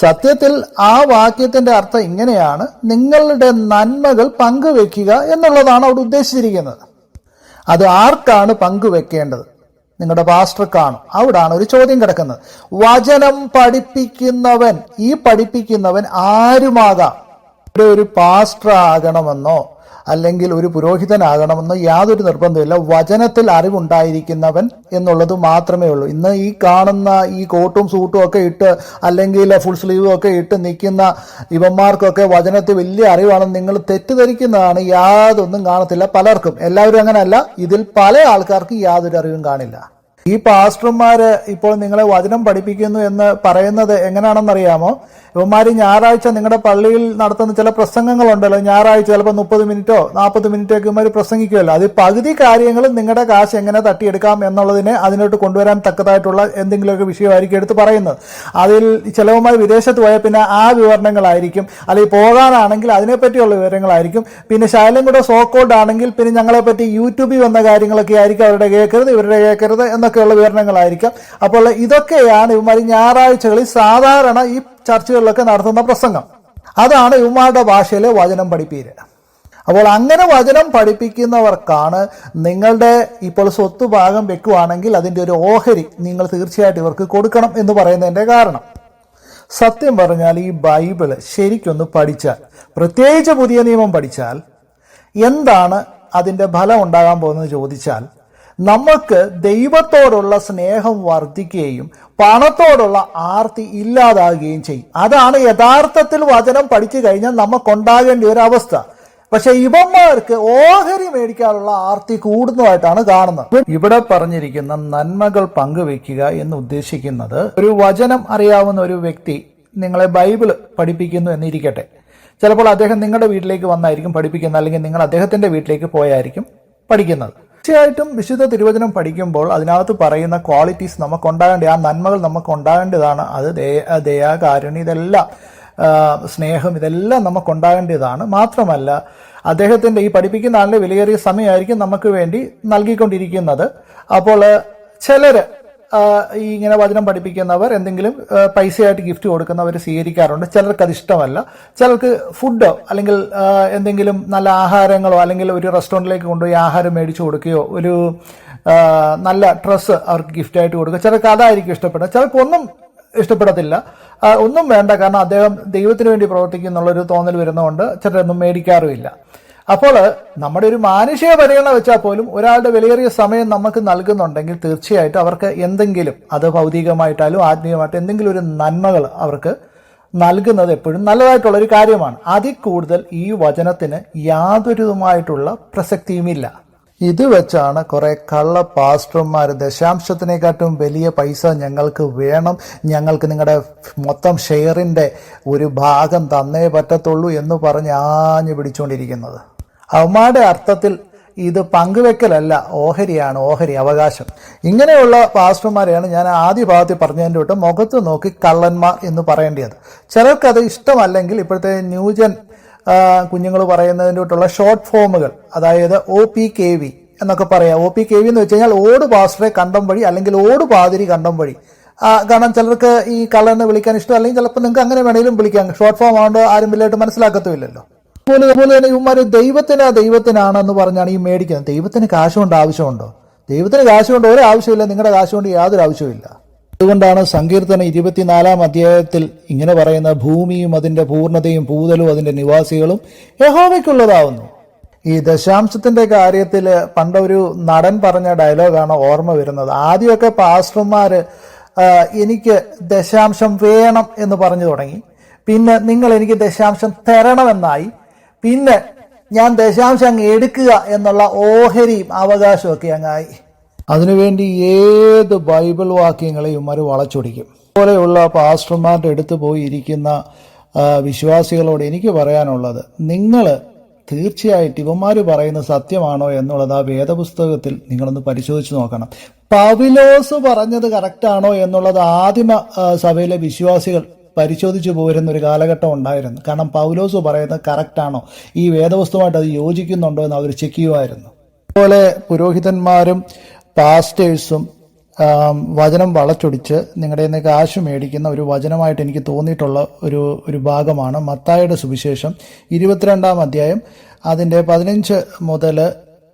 സത്യത്തിൽ ആ വാക്യത്തിന്റെ അർത്ഥം ഇങ്ങനെയാണ്. നിങ്ങളുടെ നന്മകൾ പങ്കുവെക്കുക എന്നുള്ളതാണ് അവിടെ ഉദ്ദേശിച്ചിരിക്കുന്നത്. അത് ആർക്കാണ് പങ്കുവെക്കേണ്ടത്? നിങ്ങളുടെ പാസ്റ്റർക്കാണ് അവിടാണ് ഒരു ചോദ്യം കിടക്കുന്നത്. വചനം പഠിപ്പിക്കുന്നവൻ ഈ പഠിപ്പിക്കുന്നവൻ ആരുമാകാം? ഇവിടെ ഒരു പാസ്റ്റർ ആകണമെന്നോ അല്ലെങ്കിൽ ഒരു പുരോഹിതനാകണമെന്ന് യാതൊരു നിർബന്ധമില്ല വചനത്തിൽ അറിവുണ്ടായിരിക്കുന്നവൻ എന്നുള്ളത് മാത്രമേ ഉള്ളൂ. ഇന്ന് ഈ കാണുന്ന ഈ കോട്ടും സൂട്ടും ഒക്കെ ഇട്ട് അല്ലെങ്കിൽ ഫുൾ സ്ലീവും ഒക്കെ ഇട്ട് നിൽക്കുന്ന ഇവന്മാർക്കൊക്കെ വചനത്തിൽ വലിയ അറിവാണെന്ന് നിങ്ങൾ തെറ്റിദ്ധരിക്കുന്നതാണ് യാതൊന്നും കാണത്തില്ല. പലർക്കും. എല്ലാവരും അങ്ങനെയല്ല ഇതിൽ പല ആൾക്കാർക്ക് യാതൊരു അറിവും കാണില്ല. ഈ പാസ്റ്റർമാര് ഇപ്പോൾ നിങ്ങളെ വചനം പഠിപ്പിക്കുന്നു എന്ന് പറയുന്നത് എങ്ങനെയാണെന്നറിയാമോ ഇവന്മാര് ഞായറാഴ്ച നിങ്ങളുടെ പള്ളിയിൽ നടത്തുന്ന ചില പ്രസംഗങ്ങളുണ്ടല്ലോ. ഞായറാഴ്ച ചിലപ്പോൾ മുപ്പത് മിനിറ്റോ നാൽപ്പത് മിനിറ്റോ ഒക്കെ ഇവന്മാർ പ്രസംഗിക്കുമല്ലോ. അത് പകുതി കാര്യങ്ങളും നിങ്ങളുടെ കാശ് എങ്ങനെ തട്ടിയെടുക്കാം എന്നുള്ളതിനെ അതിനോട്ട് കൊണ്ടുവരാൻ തക്കതായിട്ടുള്ള എന്തെങ്കിലുമൊക്കെ വിഷയമായിരിക്കും എടുത്ത് പറയുന്നത്. അതിൽ ചിലവന്മാർ വിദേശത്ത് പോയാൽ പിന്നെ ആ വിവരണങ്ങളായിരിക്കും. അല്ലെങ്കിൽ പോകാനാണെങ്കിൽ അതിനെപ്പറ്റിയുള്ള വിവരങ്ങളായിരിക്കും. പിന്നെ ശൈലം കൂടെ സോക്കോൾഡ് ആണെങ്കിൽ പിന്നെ ഞങ്ങളെ പറ്റി യൂട്യൂബിൽ വന്ന കാര്യങ്ങളൊക്കെ ആയിരിക്കും അവരുടെ കേൾക്കരുത് ഇവരുടെ കേൾക്കരുത് എന്നൊക്കെയുള്ള വിവരണങ്ങളായിരിക്കാം. അപ്പോൾ ഇതൊക്കെയാണ് ഇവന്മാർ ഞായറാഴ്ചകളിൽ സാധാരണ ഈ ചർച്ചകളിലൊക്കെ നടത്തുന്ന പ്രസംഗം. അതാണ് ഇവന്മാരുടെ ഭാഷയിലെ വചനം പഠിപ്പീര്. അപ്പോൾ അങ്ങനെ വചനം പഠിപ്പിക്കുന്നവർക്കാണ് നിങ്ങളുടെ ഇപ്പോൾ സ്വത്ത് ഭാഗം വെക്കുവാണെങ്കിൽ അതിന്റെ ഒരു ഓഹരി നിങ്ങൾ തീർച്ചയായിട്ടും ഇവർക്ക് കൊടുക്കണം എന്ന് പറയുന്നതിന്റെ കാരണം. സത്യം പറഞ്ഞാൽ ഈ ബൈബിൾ ശരിക്കൊന്ന് പഠിച്ചാൽ പ്രത്യേകിച്ച് പുതിയ നിയമം പഠിച്ചാൽ എന്താണ് അതിന്റെ ഫലം ഉണ്ടാകാൻ പോകുന്നത് ചോദിച്ചാൽ നമുക്ക് ദൈവത്തോടുള്ള സ്നേഹം വർദ്ധിക്കുകയും പണത്തോടുള്ള ആർത്തി ഇല്ലാതാകുകയും ചെയ്യും. അതാണ് യഥാർത്ഥത്തിൽ വചനം പഠിച്ചു കഴിഞ്ഞാൽ നമുക്കുണ്ടാകേണ്ട ഒരു അവസ്ഥ. പക്ഷെ ഇവന്മാർക്ക് ഓഹരി മേടിക്കാനുള്ള ആർത്തി കൂടുന്നതായിട്ടാണ് കാണുന്നത്. ഇവിടെ പറഞ്ഞിരിക്കുന്ന നന്മകൾ പങ്കുവെക്കുക എന്ന് ഉദ്ദേശിക്കുന്നത് ഒരു വചനം അറിയാവുന്ന ഒരു വ്യക്തി നിങ്ങളെ ബൈബിൾ പഠിപ്പിക്കുന്നു എന്നിരിക്കട്ടെ. ചിലപ്പോൾ അദ്ദേഹം നിങ്ങളുടെ വീട്ടിലേക്ക് വന്നായിരിക്കും പഠിപ്പിക്കുന്നത് അല്ലെങ്കിൽ നിങ്ങൾ അദ്ദേഹത്തിന്റെ വീട്ടിലേക്ക് പോയായിരിക്കും പഠിക്കുന്നത്. തീർച്ചയായിട്ടും വിശുദ്ധ തിരുവചനം പഠിക്കുമ്പോൾ അതിനകത്ത് പറയുന്ന ക്വാളിറ്റീസ് നമുക്ക് ഉണ്ടാകേണ്ട ആ നന്മകൾ നമുക്ക് ഉണ്ടാകേണ്ടതാണ് അത് ദയാകാരുണ്യ ദയ കാരുണ്യം ഇതെല്ലാം സ്നേഹം ഇതെല്ലാം നമുക്ക് ഉണ്ടാകേണ്ടതാണ് മാത്രമല്ല അദ്ദേഹത്തിന്റെ ഈ പഠിപ്പിക്കുന്ന ആളിന്റെ വിലയേറിയ സമയമായിരിക്കും നമുക്ക് വേണ്ടി നൽകിക്കൊണ്ടിരിക്കുന്നത്. അപ്പോൾ ചിലര് ആ, ഈ ഇങ്ങനെ വചനം പഠിപ്പിക്കുന്നവർ എന്തെങ്കിലും പൈസയായിട്ട് ഗിഫ്റ്റ് കൊടുക്കുന്നവർ സ്വീകരിക്കാറുണ്ട്. ചിലർക്ക് അത് ഇഷ്ടമല്ല ചിലർക്ക് ഫുഡോ അല്ലെങ്കിൽ എന്തെങ്കിലും നല്ല ആഹാരങ്ങളോ അല്ലെങ്കിൽ ഒരു റെസ്റ്റോറന്റിലേക്ക് കൊണ്ടുപോയി ആഹാരം മേടിച്ചു കൊടുക്കുകയോ ഒരു നല്ല ഡ്രസ്സ് അവർക്ക് ഗിഫ്റ്റായിട്ട് കൊടുക്കുക. ചിലർക്ക് അതായിരിക്കും ഇഷ്ടപ്പെടുക. ചിലർക്ക് ഒന്നും ഇഷ്ടപ്പെടത്തില്ല. ഒന്നും വേണ്ട. കാരണം അദ്ദേഹം ദൈവത്തിന് വേണ്ടി പ്രവർത്തിക്കും എന്നുള്ളൊരു തോന്നൽ വരുന്നതുകൊണ്ട് ചിലരൊന്നും മേടിക്കാറുമില്ല. അപ്പോൾ നമ്മുടെ ഒരു മാനുഷിക പരിഗണന വെച്ചാൽ പോലും ഒരാളുടെ വിലയേറിയ സമയം നമുക്ക് നൽകുന്നുണ്ടെങ്കിൽ തീർച്ചയായിട്ടും അവർക്ക് എന്തെങ്കിലും അത് ഭൗതികമായിട്ടാലും ആത്മീയമായിട്ടും എന്തെങ്കിലും ഒരു നന്മകൾ അവർക്ക് നൽകുന്നത് എപ്പോഴും നല്ലതായിട്ടുള്ള ഒരു കാര്യമാണ്. അതിൽ കൂടുതൽ ഈ വചനത്തിന് യാതൊരുതുമായിട്ടുള്ള പ്രസക്തിയുമില്ല. ഇത് വെച്ചാണ് കുറെ കള്ള പാസ്റ്റർമാർ ദശാംശത്തിനെക്കാട്ടും വലിയ പൈസ ഞങ്ങൾക്ക് വേണം. ഞങ്ങൾക്ക് നിങ്ങളുടെ മൊത്തം ഷെയറിന്റെ ഒരു ഭാഗം തന്നേ പറ്റത്തുള്ളൂ എന്ന് പറഞ്ഞ് ആഞ്ഞു പിടിച്ചുകൊണ്ടിരിക്കുന്നത്. അവന്മാരുടെ അർത്ഥത്തിൽ ഇത് പങ്കുവെക്കലല്ല. ഓഹരിയാണ് ഓഹരി അവകാശം. ഇങ്ങനെയുള്ള പാസ്റ്റർമാരെയാണ് ഞാൻ ആദ്യ ഭാഗത്തിൽ പറഞ്ഞതിന്റെ തൊട്ട് മുഖത്ത് നോക്കി കള്ളന്മാർ എന്ന് പറയേണ്ടത് ചിലർക്കത് ഇഷ്ടമല്ലെങ്കിൽ ഇപ്പോഴത്തെ ന്യൂജൻ കുഞ്ഞുങ്ങൾ പറയുന്നതിന്റെ തൊട്ടുള്ള ഷോർട്ട് ഫോമുകൾ അതായത് ഒ പി കെ വി എന്നൊക്കെ പറയാം. ഒ പി കെ വി എന്ന് വെച്ച് കഴിഞ്ഞാൽ ഓട് പാസ്റ്ററെ കണ്ടം വഴി അല്ലെങ്കിൽ ഓട് പാതിരി കണ്ടം വഴി. കാരണം ചിലർക്ക് ഈ കള്ളനെ വിളിക്കാൻ ഇഷ്ടം അല്ലെങ്കിൽ ചിലപ്പോൾ നിങ്ങൾക്ക് അങ്ങനെ വേണമെങ്കിലും വിളിക്കാം. ഷോർട്ട് ഫോം ആവുമ്പോൾ ആരും വലിയ മനസ്സിലാക്കത്തുമില്ലല്ലോ. അതുപോലെ അതുപോലെ തന്നെ ഇവന്മാർ ദൈവത്തിനാ ദൈവത്തിനാണെന്ന് പറഞ്ഞാണ് ഈ മേടിക്കുന്നത്. ദൈവത്തിന് കാശ് കൊണ്ട് ആവശ്യമുണ്ടോ? ദൈവത്തിന് കാശ് കൊണ്ട് ഒരു ആവശ്യമില്ല നിങ്ങളുടെ കാശ് കൊണ്ട് യാതൊരു ആവശ്യമില്ല അതുകൊണ്ടാണ് സങ്കീർത്തനം ഇരുപത്തിനാലാം അധ്യായത്തിൽ ഇങ്ങനെ പറയുന്ന ഭൂമിയും അതിന്റെ പൂർണതയും പൂതലും അതിന്റെ നിവാസികളും യഹോവയ്ക്കുള്ളതാവുന്നു. ഈ ദശാംശത്തിന്റെ കാര്യത്തിൽ പണ്ടൊരു നടൻ പറഞ്ഞ ഡയലോഗാണ് ഓർമ്മ വരുന്നത്. ആദ്യമൊക്കെ പാസ്റ്റർമാര് എനിക്ക് ദശാംശം വേണം എന്ന് പറഞ്ഞു തുടങ്ങി. പിന്നെ നിങ്ങൾ എനിക്ക് ദശാംശം തരണമെന്നായി. പിന്നെ ഞാൻ ദശാംശം അങ്ങ് എടുക്കുക എന്നുള്ള ഓഹരിയും അവകാശമൊക്കെ അങ്ങായി. അതിനുവേണ്ടി ഏത് ബൈബിൾ വാക്യങ്ങളെയും അവർ വളച്ചൊടിക്കും. പോലെയുള്ള പാസ്റ്റർമാരുടെ അടുത്ത് പോയി ഇരിക്കുന്ന വിശ്വാസികളോട് എനിക്ക് പറയാനുള്ളത് നിങ്ങൾ തീർച്ചയായിട്ടും ഇവന്മാർ പറയുന്ന സത്യമാണോ എന്നുള്ളത് ആ വേദപുസ്തകത്തിൽ നിങ്ങളൊന്ന് പരിശോധിച്ച് നോക്കണം. പവിലോസ് പറഞ്ഞത് കറക്റ്റാണോ എന്നുള്ളത് ആദിമ സഭയിലെ വിശ്വാസികൾ പരിശോധിച്ചു പോരുന്ന ഒരു കാലഘട്ടം ഉണ്ടായിരുന്നു. കാരണം പൗലോസ് പറയുന്നത് കറക്റ്റാണോ ഈ വേദവസ്തുവായിട്ട് അത് യോജിക്കുന്നുണ്ടോ എന്ന് അവർ ചെക്ക് ചെയ്യുമായിരുന്നു അതുപോലെ പുരോഹിതന്മാരും പാസ്റ്റേഴ്സും വചനം വളച്ചൊടിച്ച് നിങ്ങളുടെ നിന്ന് കാശ് മേടിക്കുന്ന ഒരു വചനമായിട്ട് എനിക്ക് തോന്നിയിട്ടുള്ള ഒരു ഒരു ഭാഗമാണ് മത്തായുടെ സുവിശേഷം ഇരുപത്തിരണ്ടാം അധ്യായം അതിന്റെ പതിനഞ്ച് മുതൽ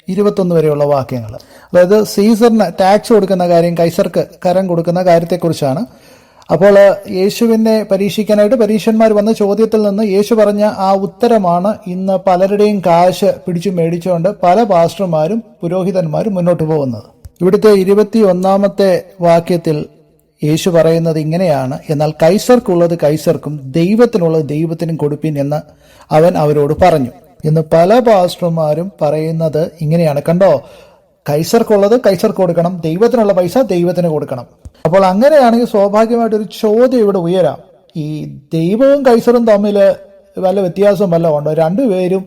ഇരുപത്തൊന്ന് വരെയുള്ള വാക്യങ്ങൾ. അതായത് സീസറിന് ടാക്സ് കൊടുക്കുന്ന കാര്യം കൈസർക്ക് കരം കൊടുക്കുന്ന കാര്യത്തെക്കുറിച്ചാണ് അപ്പോൾ യേശുവിനെ പരീക്ഷിക്കാനായിട്ട് പരീക്ഷന്മാർ വന്ന ചോദ്യത്തിൽ നിന്ന് യേശു പറഞ്ഞ ആ ഉത്തരമാണ് ഇന്ന് പലരുടെയും കാശ് പിടിച്ചു മേടിച്ചുകൊണ്ട് പല പാസ്റ്റർമാരും പുരോഹിതന്മാരും മുന്നോട്ട് പോകുന്നത്. ഇവിടുത്തെ ഇരുപത്തി ഒന്നാമത്തെ വാക്യത്തിൽ യേശു പറയുന്നത് ഇങ്ങനെയാണ്. എന്നാൽ കൈസർക്കുള്ളത് കൈസർക്കും ദൈവത്തിനുള്ളത് ദൈവത്തിനും കൊടുപ്പിൻ എന്ന് അവൻ അവരോട് പറഞ്ഞു. ഇന്ന് പല പാസ്റ്റർമാരും പറയുന്നത് ഇങ്ങനെയാണ്. കണ്ടോ? കൈസർക്കുള്ളത് കൈസർക്ക് കൊടുക്കണം ദൈവത്തിനുള്ള പൈസ ദൈവത്തിന് കൊടുക്കണം. അപ്പോൾ അങ്ങനെയാണെങ്കിൽ സ്വാഭാവികമായിട്ട് ഒരു ചോദ്യം ഇവിടെ ഉയരാം. ഈ ദൈവവും കൈസറും തമ്മിൽ വല്ല വ്യത്യാസവും വല്ല ഉണ്ടോ? രണ്ടുപേരും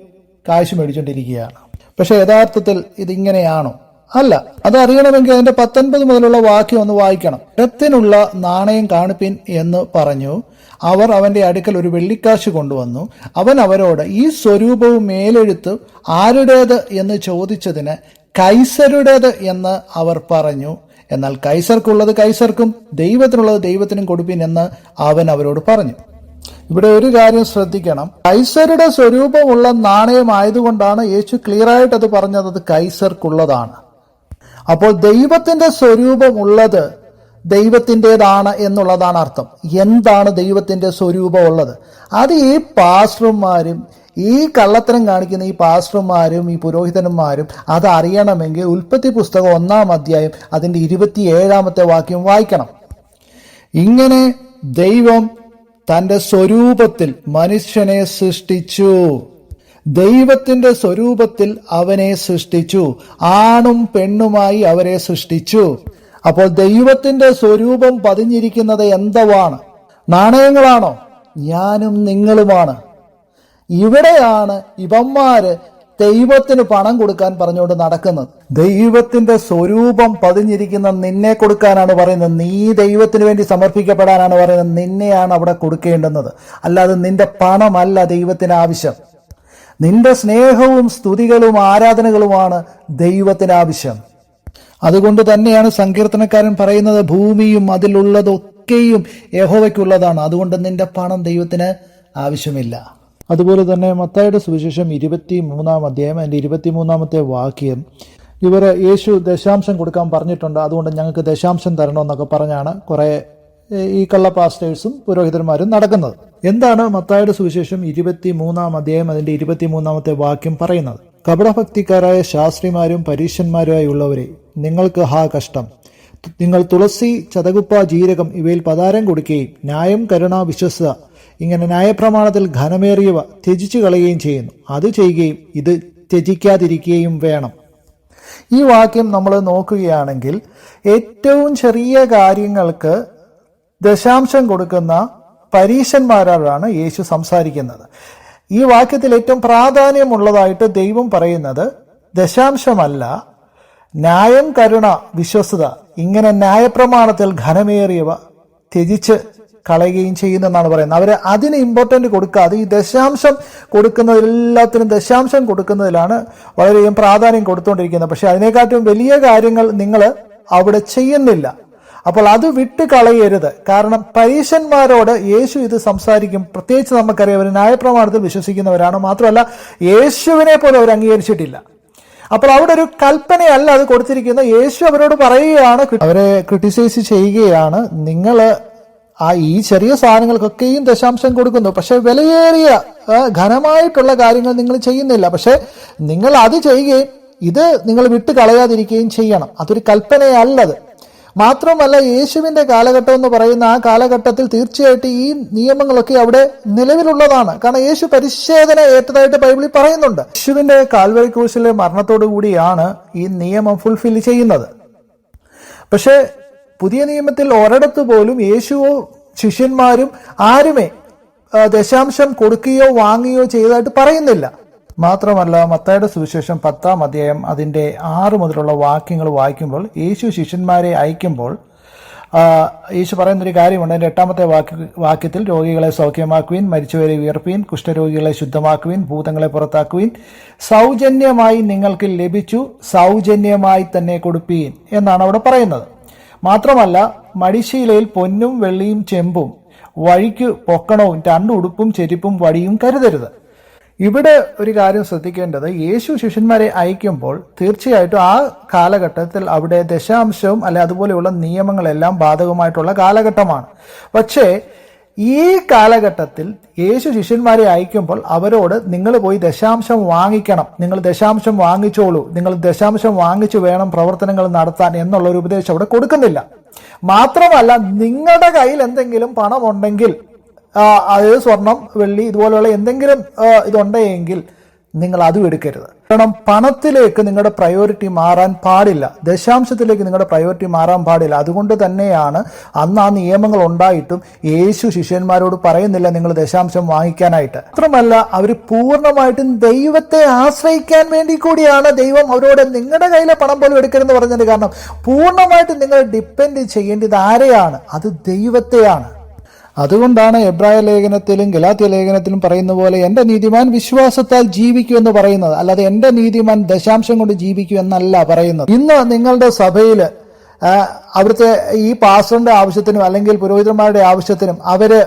കാശ് മേടിച്ചുകൊണ്ടിരിക്കുകയാണ് പക്ഷെ യഥാർത്ഥത്തിൽ ഇതിങ്ങനെയാണോ? അല്ല. അത് അറിയണമെങ്കിൽ അതിന്റെ പത്തൊൻപത് മുതലുള്ള വാക്യം ഒന്ന് വായിക്കണം. ഇടത്തിനുള്ള നാണയം കാണിപ്പിൻ എന്ന് പറഞ്ഞു. അവർ അവന്റെ അടുക്കൽ ഒരു വെള്ളിക്കാശ് കൊണ്ടുവന്നു. അവൻ അവരോട് ഈ സ്വരൂപവും മേലെഴുത്ത് ആരുടേത്? എന്ന് ചോദിച്ചതിന് കൈസരുടേത്? എന്ന് അവർ പറഞ്ഞു. എന്നാൽ കൈസർക്കുള്ളത് കൈസർക്കും ദൈവത്തിനുള്ളത് ദൈവത്തിനും കൊടുപ്പിൻ എന്ന് അവൻ അവരോട് പറഞ്ഞു. ഇവിടെ ഒരു കാര്യം ശ്രദ്ധിക്കണം. കൈസരുടെ സ്വരൂപമുള്ള നാണയമായതുകൊണ്ടാണ് യേശു ക്ലിയർ ആയിട്ട് അത് പറഞ്ഞത് അത് കൈസർക്കുള്ളതാണ്. അപ്പോൾ ദൈവത്തിന്റെ സ്വരൂപമുള്ളത് ദൈവത്തിന്റെതാണ് എന്നുള്ളതാണ് അർത്ഥം. എന്താണ് ദൈവത്തിന്റെ സ്വരൂപമുള്ളത്? അത് ഈ പാസ്റ്റർമാരും ഈ കള്ളത്തരം കാണിക്കുന്ന ഈ പാസ്റ്റർമാരും ഈ പുരോഹിതന്മാരും അത് അറിയണമെങ്കിൽ ഉൽപ്പത്തി പുസ്തകം ഒന്നാം അധ്യായം അതിന്റെ ഇരുപത്തിയേഴാമത്തെ വാക്യം വായിക്കണം. ഇങ്ങനെ ദൈവം തന്റെ സ്വരൂപത്തിൽ മനുഷ്യനെ സൃഷ്ടിച്ചു. ദൈവത്തിന്റെ സ്വരൂപത്തിൽ അവനെ സൃഷ്ടിച്ചു. ആണും പെണ്ണുമായി അവരെ സൃഷ്ടിച്ചു. അപ്പോൾ ദൈവത്തിന്റെ സ്വരൂപം പതിഞ്ഞിരിക്കുന്നത് എന്തവാണ്? നാണയങ്ങളാണോ? ഞാനും നിങ്ങളുമാണ്. ഇവിടെയാണ് ഇവന്മാര് ദൈവത്തിന് പണം കൊടുക്കാൻ പറഞ്ഞുകൊണ്ട് നടക്കുന്നത്. ദൈവത്തിന്റെ സ്വരൂപം പതിഞ്ഞിരിക്കുന്ന നിന്നെ കൊടുക്കാനാണ് പറയുന്നത്. നീ ദൈവത്തിന് വേണ്ടി സമർപ്പിക്കപ്പെടാനാണ് പറയുന്നത്. നിന്നെയാണ് അവിടെ കൊടുക്കേണ്ടുന്നത്. അല്ലാതെ നിന്റെ പണമല്ല ദൈവത്തിന് ആവശ്യം. നിന്റെ സ്നേഹവും സ്തുതികളും ആരാധനകളുമാണ് ദൈവത്തിന് ആവശ്യം. അതുകൊണ്ട് തന്നെയാണ് സങ്കീർത്തനക്കാരൻ പറയുന്നത് ഭൂമിയും അതിലുള്ളതൊക്കെയും യഹോവയ്ക്കുള്ളതാണ്. അതുകൊണ്ട് നിന്റെ പണം ദൈവത്തിന് ആവശ്യമില്ല. അതുപോലെ തന്നെ മത്തായുടെ സുവിശേഷം ഇരുപത്തി മൂന്നാം അധ്യായം അതിന്റെ ഇരുപത്തി മൂന്നാമത്തെ വാക്യം. ഇവർ യേശു ദശാംശം കൊടുക്കാൻ പറഞ്ഞിട്ടുണ്ട്. അതുകൊണ്ട് ഞങ്ങൾക്ക് ദശാംശം തരണമെന്നൊക്കെ പറഞ്ഞാണ് കുറേ ഈ കള്ള പാസ്റ്റേഴ്സും പുരോഹിതന്മാരും നടക്കുന്നത്. എന്താണ് മത്തായുടെ സുവിശേഷം ഇരുപത്തി മൂന്നാം അധ്യായം അതിന്റെ ഇരുപത്തി മൂന്നാമത്തെ വാക്യം പറയുന്നത്? കപടഭക്തിക്കാരായ ശാസ്ത്രിമാരും പരീക്ഷന്മാരുമായി ഉള്ളവരെ നിങ്ങൾക്ക് ഹാ കഷ്ടം. നിങ്ങൾ തുളസി ചതകുപ്പ ജീരകം ഇവയിൽ പതാരം കൊടുക്കുകയും ന്യായം കരുണ വിശ്വസത ഇങ്ങനെ ന്യായപ്രമാണത്തിൽ ഘനമേറിയവ ത്യജിച്ചു കളയുകയും ചെയ്യുന്നു. അത് ചെയ്യുകയും ഇത് ത്യജിക്കാതിരിക്കുകയും വേണം. ഈ വാക്യം നമ്മൾ നോക്കുകയാണെങ്കിൽ ഏറ്റവും ചെറിയ കാര്യങ്ങൾക്ക് ദശാംശം കൊടുക്കുന്ന പരീശന്മാരോടാണ് യേശു സംസാരിക്കുന്നത്. ഈ വാക്യത്തിൽ ഏറ്റവും പ്രാധാന്യമുള്ളതായിട്ട് ദൈവം പറയുന്നത് ദശാംശമല്ല ന്യായം കരുണ വിശ്വസത ഇങ്ങനെ ന്യായപ്രമാണത്തിൽ ഘനമേറിയവ ത്യജിച്ച് കളയുകയും ചെയ്യുന്നെന്നാണ് പറയുന്നത്. അവർ അതിന് ഇമ്പോർട്ടന്റ് കൊടുക്കാതെ ഈ ദശാംശം കൊടുക്കുന്നതിൽ എല്ലാത്തിനും ദശാംശം കൊടുക്കുന്നതിലാണ് വളരെയധികം പ്രാധാന്യം കൊടുത്തുകൊണ്ടിരിക്കുന്നത്. പക്ഷേ അതിനെക്കാട്ടും വലിയ കാര്യങ്ങൾ നിങ്ങൾ അവിടെ ചെയ്യുന്നില്ല. അപ്പോൾ അത് വിട്ട് കളയരുത്. കാരണം പരീശന്മാരോട് യേശു ഇത് സംസാരിക്കും. പ്രത്യേകിച്ച് നമുക്കറിയാം അവർ ന്യായപ്രമാണത്തിൽ വിശ്വസിക്കുന്നവരാണ്. മാത്രമല്ല യേശുവിനെ പോലും അവർ അംഗീകരിച്ചിട്ടില്ല. അപ്പോൾ അവിടെ ഒരു കൽപ്പനയല്ല അത് കൊടുത്തിരിക്കുന്ന യേശു അവരോട് പറയുകയാണ് അവരെ ക്രിട്ടിസൈസ് ചെയ്യുകയാണ്. നിങ്ങൾ ആ ഈ ചെറിയ സാധനങ്ങൾക്കൊക്കെയും ദശാംശം കൊടുക്കുന്നു. പക്ഷെ വിലയേറിയ ഘനമായിട്ടുള്ള കാര്യങ്ങൾ നിങ്ങൾ ചെയ്യുന്നില്ല. പക്ഷെ നിങ്ങൾ അത് ചെയ്യുകയും ഇത് നിങ്ങൾ വിട്ടു കളയാതിരിക്കുകയും ചെയ്യണം. അതൊരു കൽപ്പനയല്ലത്. മാത്രമല്ല യേശുവിന്റെ കാലഘട്ടം എന്ന് പറയുന്ന ആ കാലഘട്ടത്തിൽ തീർച്ചയായിട്ടും ഈ നിയമങ്ങളൊക്കെ അവിടെ നിലവിലുള്ളതാണ്. കാരണം യേശു പരിശോധന ഏറ്റതായിട്ട് ബൈബിളിൽ പറയുന്നുണ്ട്. യേശുവിന്റെ കാൽവരി ക്രൂശിലെ മരണത്തോടു കൂടിയാണ് ഈ നിയമം ഫുൾഫിൽ ചെയ്യുന്നത്. പക്ഷേ പുതിയ നിയമത്തിൽ ഒരിടത്ത് പോലും യേശുവോ ശിഷ്യന്മാരും ആരുമേ ദശാംശം കൊടുക്കുകയോ വാങ്ങുകയോ ചെയ്തതായിട്ട് പറയുന്നില്ല. മാത്രമല്ല മത്തായുടെ സുവിശേഷം പത്താം അധ്യായം അതിന്റെ ആറ് മുതലുള്ള വാക്യങ്ങൾ വായിക്കുമ്പോൾ യേശു ശിഷ്യന്മാരെ അയക്കുമ്പോൾ യേശു പറയുന്നൊരു കാര്യമുണ്ട്. അതിന്റെ എട്ടാമത്തെ വാക്യ വാക്യത്തിൽ രോഗികളെ സൗഖ്യമാക്കുവിൻ മരിച്ചവരെ ഉയർപ്പീൻ കുഷ്ഠരോഗികളെ ശുദ്ധമാക്കുവിൻ ഭൂതങ്ങളെ പുറത്താക്കുവിൻ സൗജന്യമായി നിങ്ങൾക്ക് ലഭിച്ചു സൗജന്യമായി തന്നെ കൊടുപ്പീൻ എന്നാണ് അവിടെ പറയുന്നത്. മാത്രമല്ല മടിശീലയിൽ പൊന്നും വെള്ളിയും ചെമ്പും വഴിക്ക് പൊക്കണവും രണ്ട് ഉടുപ്പും ചെരുപ്പും വടിയും കരുതരുത്. ഇവിടെ ഒരു കാര്യം ശ്രദ്ധിക്കേണ്ടത് യേശു ശിഷ്യന്മാരെ അയക്കുമ്പോൾ തീർച്ചയായിട്ടും ആ കാലഘട്ടത്തിൽ അവിടെ ദശാംശവും അല്ലെ അതുപോലെയുള്ള നിയമങ്ങളെല്ലാം ബാധകമായിട്ടുള്ള കാലഘട്ടമാണ്. പക്ഷേ ഈ കാലഘട്ടത്തിൽ യേശു ശിഷ്യന്മാരെ അയക്കുമ്പോൾ അവരോട് നിങ്ങൾ പോയി ദശാംശം വാങ്ങിക്കണം. നിങ്ങൾ ദശാംശം വാങ്ങിച്ചോളൂ. നിങ്ങൾ ദശാംശം വാങ്ങിച്ചു വേണം പ്രവർത്തനങ്ങൾ നടത്താൻ എന്നുള്ള ഒരു ഉപദേശം അവിടെ കൊടുക്കുന്നില്ല. മാത്രമല്ല നിങ്ങളുടെ കയ്യിൽ എന്തെങ്കിലും പണമുണ്ടെങ്കിൽ അതായത് സ്വർണം വെള്ളി ഇതുപോലെയുള്ള എന്തെങ്കിലും ഇതുണ്ടെങ്കിൽ നിങ്ങൾ അതും എടുക്കരുത്. കാരണം പണത്തിലേക്ക് നിങ്ങളുടെ പ്രയോറിറ്റി മാറാൻ പാടില്ല. ദശാംശത്തിലേക്ക് നിങ്ങളുടെ പ്രയോറിറ്റി മാറാൻ പാടില്ല. അതുകൊണ്ട് തന്നെയാണ് അന്ന് ആ നിയമങ്ങൾ ഉണ്ടായിട്ടും യേശു ശിഷ്യന്മാരോട് പറയുന്നില്ല നിങ്ങൾ ദശാംശം വാങ്ങിക്കാനായിട്ട്. മാത്രമല്ല അവർ പൂർണമായിട്ടും ദൈവത്തെ ആശ്രയിക്കാൻ വേണ്ടി കൂടിയാണ് ദൈവം അവരോട് നിങ്ങളുടെ കയ്യിലെ പണം പോലും എടുക്കരുതെന്ന് പറഞ്ഞത് കാരണം പൂർണമായിട്ടും നിങ്ങൾ ഡിപ്പെൻഡ് ചെയ്യേണ്ടത് ആരെയാണ്? അത് ദൈവത്തെയാണ്. അതുകൊണ്ടാണ് എബ്രായ ലേഖനത്തിലും ഗലാത്യ ലേഖനത്തിലും പറയുന്ന പോലെ എന്റെ നീതിമാൻ വിശ്വാസത്താൽ ജീവിക്കൂ എന്ന് പറയുന്നത്. അല്ലാതെ എന്റെ നീതിമാൻ ദശാംശം കൊണ്ട് ജീവിക്കൂ എന്നല്ല പറയുന്നത്. ഇന്ന് നിങ്ങളുടെ സഭയിൽ അവിടുത്തെ ഈ പാസ്റ്ററിന്റെ ആവശ്യത്തിനും അല്ലെങ്കിൽ പുരോഹിതന്മാരുടെ ആവശ്യത്തിനും അവർ ആ,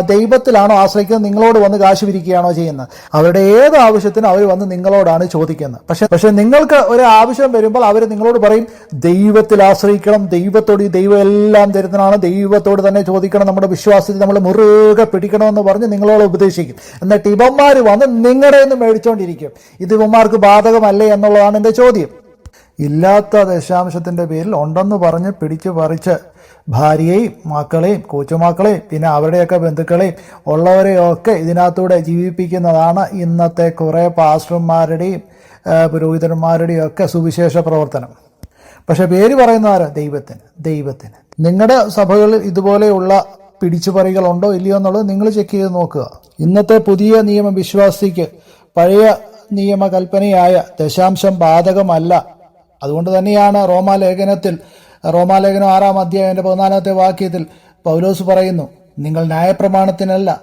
ദൈവത്തിലാണോ ആശ്രയിക്കുന്നത്? നിങ്ങളോട് വന്ന് കാശ് പിരിക്കുകയാണോ ചെയ്യുന്നത്? അവരുടെ ഏത് ആവശ്യത്തിനും അവർ വന്ന് നിങ്ങളോടാണ് ചോദിക്കുന്നത്. പക്ഷെ പക്ഷെ നിങ്ങൾക്ക് ഒരു ആവശ്യം വരുമ്പോൾ അവർ നിങ്ങളോട് പറയും ദൈവത്തിൽ ആശ്രയിക്കണം ദൈവത്തോട് ദൈവം എല്ലാം തരുന്നതാണ് ദൈവത്തോട് തന്നെ ചോദിക്കണം നമ്മുടെ വിശ്വാസത്തിൽ നമ്മൾ മുറുകെ പിടിക്കണമെന്ന് പറഞ്ഞ് നിങ്ങളോട് ഉപദേശിക്കും. എന്നിട്ട് ഇവന്മാർ വന്ന് നിങ്ങളുടെ നിന്ന് മേടിച്ചുകൊണ്ടിരിക്കും ഇത് ഇവന്മാർക്ക് ബാധകമല്ലേ എന്നുള്ളതാണ് എന്റെ ചോദ്യം. ഇല്ലാത്ത ദശാംശത്തിന്റെ പേരിൽ ഉണ്ടെന്ന് പറഞ്ഞ് പിടിച്ചു പറിച്ച് ഭാര്യയെയും മക്കളെയും കൊച്ചുമക്കളെയും പിന്നെ അവരുടെയൊക്കെ ബന്ധുക്കളെയും ഉള്ളവരെയൊക്കെ ഇതിനകത്തൂടെ ജീവിപ്പിക്കുന്നതാണ് ഇന്നത്തെ കുറേ പാസ്റ്റർമാരുടെയും പുരോഹിതന്മാരുടെയും ഒക്കെ സുവിശേഷ പ്രവർത്തനം. പക്ഷെ പേര് പറയുന്ന ദൈവത്തിന് ദൈവത്തിന്. നിങ്ങളുടെ സഭകളിൽ ഇതുപോലെയുള്ള പിടിച്ചുപറികൾ ഉണ്ടോ ഇല്ലയോ എന്നുള്ളത് നിങ്ങൾ ചെക്ക് ചെയ്ത് നോക്കുക. ഇന്നത്തെ പുതിയ നിയമ വിശ്വാസിക്ക് പഴയ നിയമകൽപ്പനയായ ദശാംശം ബാധകമല്ല അതുകൊണ്ട് തന്നെയാണ് റോമാലേഖനത്തിൽ റോമാലേഖനം ആറാം അധ്യായന്റെ പതിനാലാമത്തെ വാക്യത്തിൽ പൗലോസ് പറയുന്നു നിങ്ങൾ ന്യായപ്രമാണത്തിനല്ല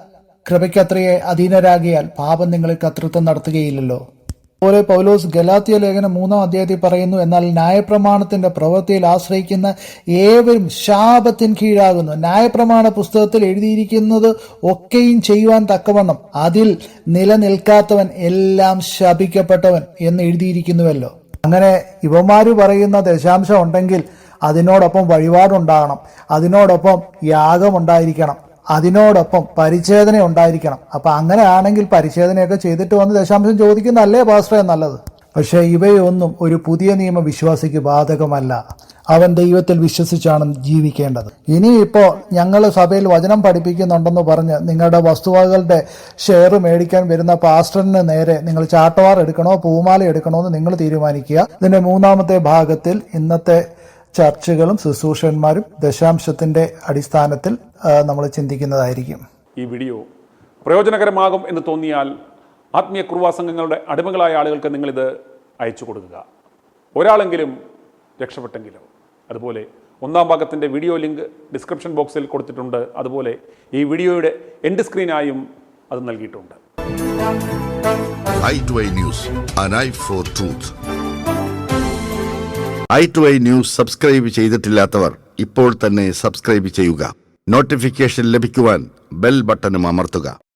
കൃപയ്ക്കത്രയെ അധീനരാകിയാൽ പാപം നിങ്ങളിൽ കർത്തൃത്വം നടത്തുകയില്ലല്ലോ. അതുപോലെ പൗലോസ് ഗലാത്തിയ ലേഖനം മൂന്നാം അധ്യായത്തിൽ പറയുന്നു എന്നാൽ ന്യായപ്രമാണത്തിന്റെ പ്രവൃത്തിയിൽ ആശ്രയിക്കുന്ന ഏവരും ശാപത്തിന് കീഴാകുന്നു. ന്യായപ്രമാണ പുസ്തകത്തിൽ എഴുതിയിരിക്കുന്നത് ഒക്കെയും ചെയ്യുവാൻ തക്കവണ്ണം അതിൽ നിലനിൽക്കാത്തവൻ എല്ലാം ശപിക്കപ്പെട്ടവൻ എന്ന് എഴുതിയിരിക്കുന്നുവല്ലോ. അങ്ങനെ ഇവമാര് പറയുന്ന ദശാംശം ഉണ്ടെങ്കിൽ അതിനോടൊപ്പം വഴിപാടുണ്ടാകണം. അതിനോടൊപ്പം യാഗം ഉണ്ടായിരിക്കണം. അതിനോടൊപ്പം പരിച്ഛേദന ഉണ്ടായിരിക്കണം. അപ്പം അങ്ങനെയാണെങ്കിൽ പരിച്ഛേദനയൊക്കെ ചെയ്തിട്ട് വന്ന് ദശാംശം ചോദിക്കുന്നതല്ലേ പാസ്റ്ററെ നല്ലത്? പക്ഷേ ഇവയൊന്നും ഒരു പുതിയ നിയമ വിശ്വാസിക്ക് ബാധകമല്ല. അവൻ ദൈവത്തിൽ വിശ്വസിച്ചാണ് ജീവിക്കേണ്ടത്. ഇനിയിപ്പോൾ ഞങ്ങൾ സഭയിൽ വചനം പഠിപ്പിക്കുന്നുണ്ടെന്ന് പറഞ്ഞ് നിങ്ങളുടെ വസ്തുവകളുടെ ഷെയർ മേടിക്കാൻ വരുന്ന പാസ്റ്ററിന് നേരെ നിങ്ങൾ ചാട്ടവാർ എടുക്കണോ പൂമാല എടുക്കണോ എന്ന് നിങ്ങൾ തീരുമാനിക്കുക. ഇതിന്റെ മൂന്നാമത്തെ ഭാഗത്തിൽ ഇന്നത്തെ ചർച്ചകളും ശുശ്രൂഷന്മാരും ദശാംശത്തിന്റെ അടിസ്ഥാനത്തിൽ നമ്മൾ ചിന്തിക്കുന്നതായിരിക്കും. ഈ വീഡിയോ പ്രയോജനകരമാകും എന്ന് തോന്നിയാൽ ആത്മീയ കുറുവാസംഘങ്ങളുടെ അടിമകളായ ആളുകൾക്ക് നിങ്ങളിത് അയച്ചു കൊടുക്കുക. ഒരാളെങ്കിലും രക്ഷപ്പെട്ടെങ്കിലോ. അതുപോലെ ഒന്നാം ഭാഗത്തിന്റെ വീഡിയോ ലിങ്ക് ഡിസ്ക്രിപ്ഷൻ ബോക്സിൽ കൊടുത്തിട്ടുണ്ട്. അതുപോലെ ഈ വീഡിയോയുടെ എൻഡ് സ്ക്രീനായും അത് നൽകിയിട്ടുണ്ട്. I two I news subscribe ചെയ്തിട്ടില്ലാത്തവർ ഇപ്പോൾ തന്നെ സബ്സ്ക്രൈബ് ചെയ്യുക. നോട്ടിഫിക്കേഷൻ ലഭിക്കുവാൻ ബെൽ ബട്ടണും അമർത്തുക.